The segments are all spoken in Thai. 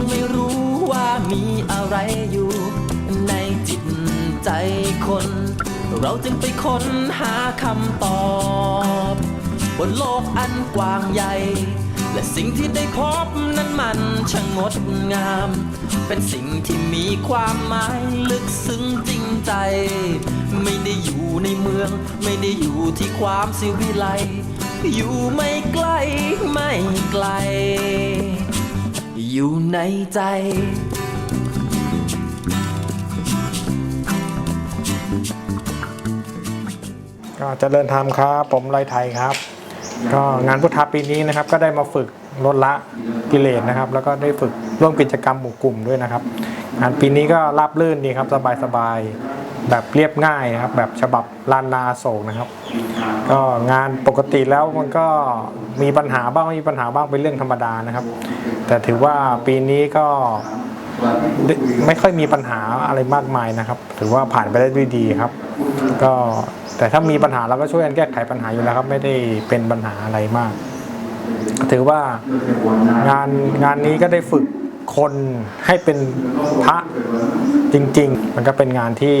ยังไม่รู้ว่ามีอะไรอยู่ ในจิตใจคน เราจึงไปค้นหาคำตอบบนโลกอันกว้างใหญ่ และสิ่งที่ได้พบนั้นมันช่างงดงาม เป็นสิ่งที่มีความหมายลึกซึ้งจริงใจ ไม่ได้อยู่ในเมือง ไม่ได้อยู่ที่ความสิวิไล อยู่ไม่ไกลไม่ไกล อยู่ในใจ ก็เจริญธรรมครับ ผมลอยไทยครับ ก็งานพุทธาปีนี้นะครับ ก็ได้มาฝึกลดละกิเลสนะครับ แล้วก็ได้ฝึกร่วมกิจกรรมหมู่กลุ่มด้วยนะครับ งานปีนี้ก็ราบรื่นดีครับสบายๆ แบบเรียบง่ายนะครับ แบบฉบับลานนาโศกนะครับ ก็งานปกติแล้วมันก็มีปัญหาบ้างไม่มีปัญหาบ้างเป็นเรื่องธรรมดานะครับ แต่ถือว่าปีนี้ก็ไม่ค่อยมีปัญหาอะไรมากมายนะครับ ถือว่าผ่านไปได้ด้วยดีครับ ก็แต่ถ้ามีปัญหาเราก็ช่วยกันแก้ไขปัญหาอยู่แล้วครับ ไม่ได้เป็นปัญหาอะไรมาก ถือว่างานงานนี้ก็ได้ฝึก คนให้เป็นพระจริง ๆ มันก็เป็นงานที่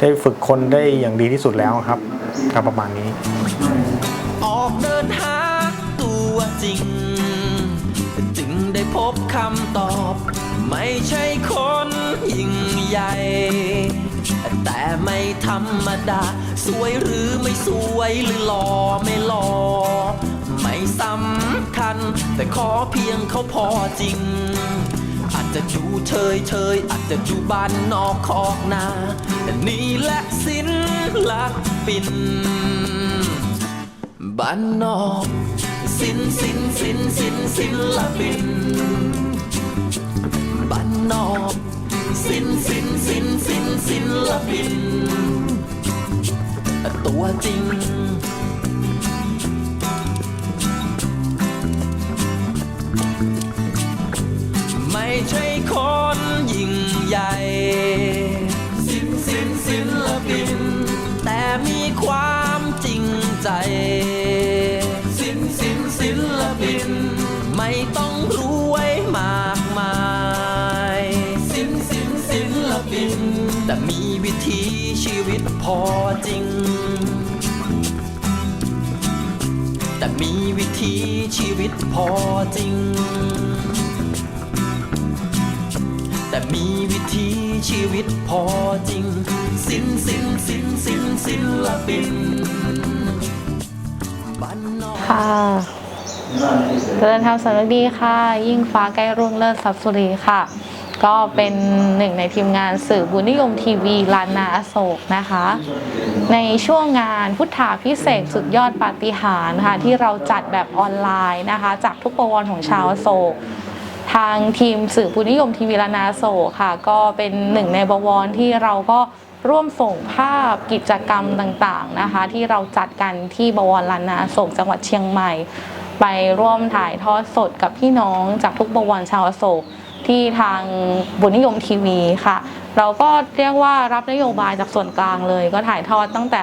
ได้ฝึกคนได้อย่างดีที่สุดแล้วครับก็ประมาณนี้ ออกเดินหาตัวจริง จึงได้พบคำตอบ ไม่ใช่คนยิ่งใหญ่ แต่ไม่ธรรมดา สวยหรือไม่สวยหรือหล่อไม่หล่อ ไม่สำคัญ แต่ขอเพียงเขาพอจริง อาจจะดูเฉยเฉยอาจจะดูบ้านนอกคอกนา แต่นี่แหละศินลักปินบ้านนอกสินสินสินสินศินลปินบ้านนอกสินสินสินสินศินลปินตัวจริง มีความจริงใจ สินสินศิลปิน ไม่ต้องรวยมากมาย สินสินศิลปิน แต่มีวิถีชีวิตพอจริง แต่มีวิถีชีวิตพอจริง แต่มีวิถีชีวิตพอจริง สินสินสินสิน ศิลปินค่ะเจริญธรรมสนึกดีค่ะ ยิ่งฟ้าใกล้รุ่งเลิศทรัพย์สุรีค่ะ ก็เป็นหนึ่งในทีมงานสื่อบุญนิยมทีวีลานนาอโศกนะคะ ในช่วงงานพุทธาพิเศษสุดยอดปาฏิหาริย์ค่ะที่เราจัดแบบออนไลน์นะคะ จากทุกประวัติของชาวอโศกทางทีมสื่อบุญนิยมทีวีลานาโศกค่ะ ก็เป็นหนึ่งในบวรที่เราก็ ร่วมส่งภาพกิจกรรมต่างๆนะคะ ที่เราจัดกันที่บวรลานาโศกจังหวัดเชียงใหม่ ไปร่วมถ่ายทอดสดกับพี่น้องจากทุกบวรชาวโศกที่ทางบุญนิยมทีวีค่ะ เราก็เรียกว่ารับนโยบายจากส่วนกลางเลย ก็ถ่ายทอดตั้งแต่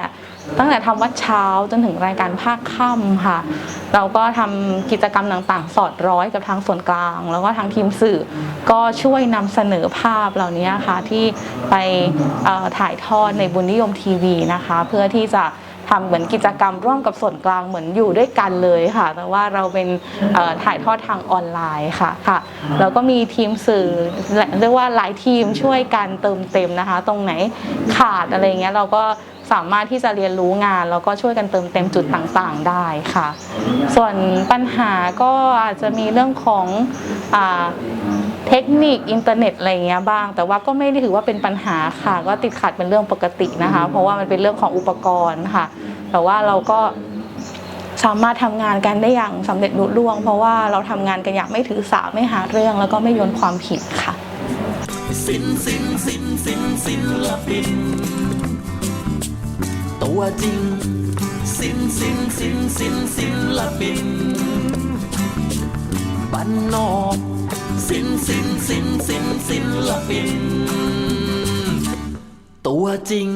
ตั้งแต่ทำวัดเช้าจนถึงรายการภาคค่ำค่ะ เราก็ทำกิจกรรมต่างๆ สอดร้อยกับทางส่วนกลาง แล้วก็ทางทีมสื่อก็ช่วยนำเสนอภาพเหล่านี้ค่ะที่ไปถ่ายทอดในบุญนิยมทีวีนะคะ เพื่อที่จะทำเหมือนกิจกรรมร่วมกับส่วนกลางเหมือนอยู่ด้วยกันเลยค่ะ แต่ว่าเราเป็นถ่ายทอดทางออนไลน์ค่ะค่ะแล้วก็มีทีมสื่อเรียกว่าหลายทีมช่วยกันเติมเต็มนะคะ ตรงไหนขาดอะไรเงี้ยเราก็ สามารถที่จะเรียนรู้งานแล้วก็ช่วยกันเติมเต็มจุดต่างๆได้ค่ะ ส่วนปัญหาก็อาจจะมีเรื่องของอเทคนิคอินเทอร์เน็ตอะไรเงี้ยบ้าง แต่ว่าก็ไม่ได้ถือว่าเป็นปัญหาค่ะ ก็ติดขัดเป็นเรื่องปกตินะคะ เพราะว่ามันเป็นเรื่องของอุปกรณ์ค่ะ แต่ว่าเราก็สามารถทำงานกันได้อย่างสำเร็จลุล่วง เพราะว่าเราทำงานกันอย่างไม่ถือสาไม่หาเรื่อง แล้วก็ไม่โยนความผิดค่ะสินสินสินสินศิลปิน ตัวจริง สินสินสินสินศิลปินบันนอกสินสินสินสินศิลปิน ตัวจริง